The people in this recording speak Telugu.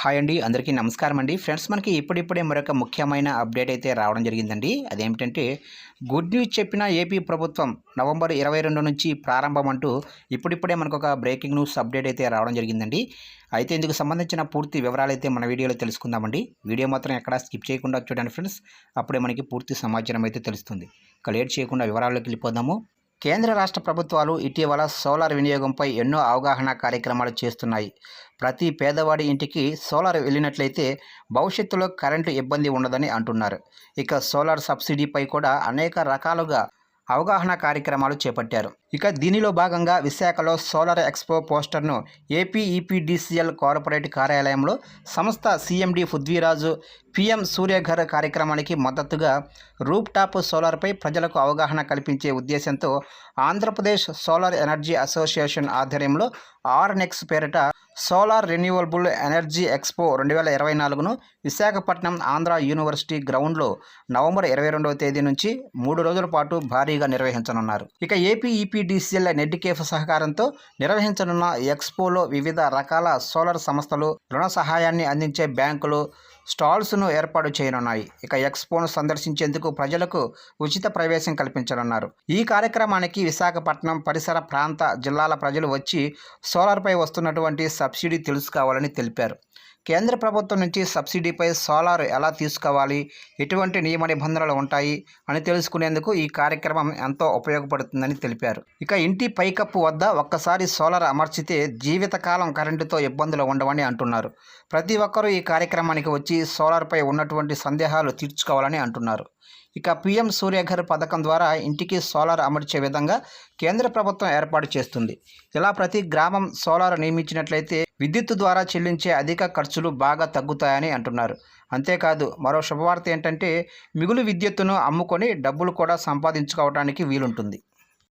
హాయ్ అండి. అందరికీ నమస్కారం అండి. ఫ్రెండ్స్ మనకి ఇప్పుడిప్పుడే మరొక ముఖ్యమైన అప్డేట్ అయితే రావడం జరిగిందండి. అదేమిటంటే గుడ్ న్యూస్ చెప్పిన ఏపీ ప్రభుత్వం నవంబర్ ఇరవై రెండు నుంచి ప్రారంభం అంటూ ఇప్పుడిప్పుడే మనకు ఒక బ్రేకింగ్ న్యూస్ అప్డేట్ అయితే రావడం జరిగిందండి. అయితే ఇందుకు సంబంధించిన పూర్తి వివరాలు అయితే మన వీడియోలో తెలుసుకుందామండి. వీడియో మాత్రం ఎక్కడా స్కిప్ చేయకుండా చూడండి ఫ్రెండ్స్. అప్పుడే మనకి పూర్తి సమాచారం అయితే తెలుస్తుంది. ఇక లేట్ చేయకుండా వివరాల్లోకి వెళ్ళిపోదాము. కేంద్ర రాష్ట్ర ప్రభుత్వాలు ఇటీవల సోలార్ వినియోగంపై ఎన్నో అవగాహన కార్యక్రమాలు చేస్తున్నాయి. ప్రతి పేదవాడి ఇంటికి సోలార్ వెళ్ళినట్లయితే భవిష్యత్తులో కరెంటు ఇబ్బంది ఉండదని అంటున్నారు. ఇక సోలార్ సబ్సిడీపై కూడా అనేక రకాలుగా అవగాహన కార్యక్రమాలు చేపట్టారు. ఇక దీనిలో భాగంగా విశాఖలో సోలార్ ఎక్స్పో పోస్టర్ను ఏపీఈపీడీసీఎల్ కార్పొరేట్ కార్యాలయంలో సంస్థ సీఎండి పృథ్వీరాజు పిఎం సూర్యఘర్ కార్యక్రమానికి మద్దతుగా రూప్ టాప్ సోలార్పై ప్రజలకు అవగాహన కల్పించే ఉద్దేశంతో ఆంధ్రప్రదేశ్ సోలార్ ఎనర్జీ అసోసియేషన్ ఆధ్వర్యంలో ఆర్నెక్స్ పేరిట సోలార్ రెన్యూవబుల్ ఎనర్జీ ఎక్స్పో రెండు వేల ఇరవై నాలుగును విశాఖపట్నం ఆంధ్ర యూనివర్సిటీ గ్రౌండ్లో నవంబర్ ఇరవై రెండవ తేదీ నుంచి మూడు రోజుల పాటు భారీగా నిర్వహించనున్నారు. ఇక ఏపీ ఈపీడీసీఎల్ నెడ్డికేఫ్ సహకారంతో నిర్వహించనున్న ఎక్స్పోలో వివిధ రకాల సోలార్ సంస్థలు రుణ సహాయాన్ని అందించే బ్యాంకులు స్టాల్స్ను ఏర్పాటు చేయనున్నాయి. ఇక ఎక్స్పోను సందర్శించేందుకు ప్రజలకు ఉచిత ప్రవేశం కల్పించనున్నారు. ఈ కార్యక్రమానికి విశాఖపట్నం పరిసర ప్రాంత జిల్లాల ప్రజలు వచ్చి సోలార్పై వస్తున్నటువంటి సబ్సిడీ తెలుసుకోవాలని తెలిపారు. కేంద్ర ప్రభుత్వం నుంచి సబ్సిడీపై సోలార్ ఎలా తీసుకోవాలి? ఎటువంటి నియమ నిబంధనలు ఉంటాయి? అని తెలుసుకునేందుకు ఈ కార్యక్రమం ఎంతో ఉపయోగపడుతుందని తెలిపారు. ఇక ఇంటి పైకప్పు వద్ద ఒక్కసారి సోలార్ అమర్చితే జీవితకాలం కరెంటుతో ఇబ్బందులు ఉండవని అంటున్నారు. ప్రతి ఒక్కరూ ఈ కార్యక్రమానికి వచ్చి సోలార్పై ఉన్నటువంటి సందేహాలు తీర్చుకోవాలని అంటున్నారు. ఇక పిఎం సూర్యఘర్ పథకం ద్వారా ఇంటికి సోలార్ అమర్చే విధంగా కేంద్ర ప్రభుత్వం ఏర్పాటు చేస్తుంది. ఇలా ప్రతి గ్రామం సోలార్ నియమించినట్లయితే విద్యుత్తు ద్వారా చెల్లించే అధిక ఖర్చులు బాగా తగ్గుతాయని అంటున్నారు. అంతేకాదు మరో శుభవార్త ఏంటంటే మిగులు విద్యుత్తును అమ్ముకొని డబ్బులు కూడా సంపాదించుకోవడానికి వీలుంటుంది.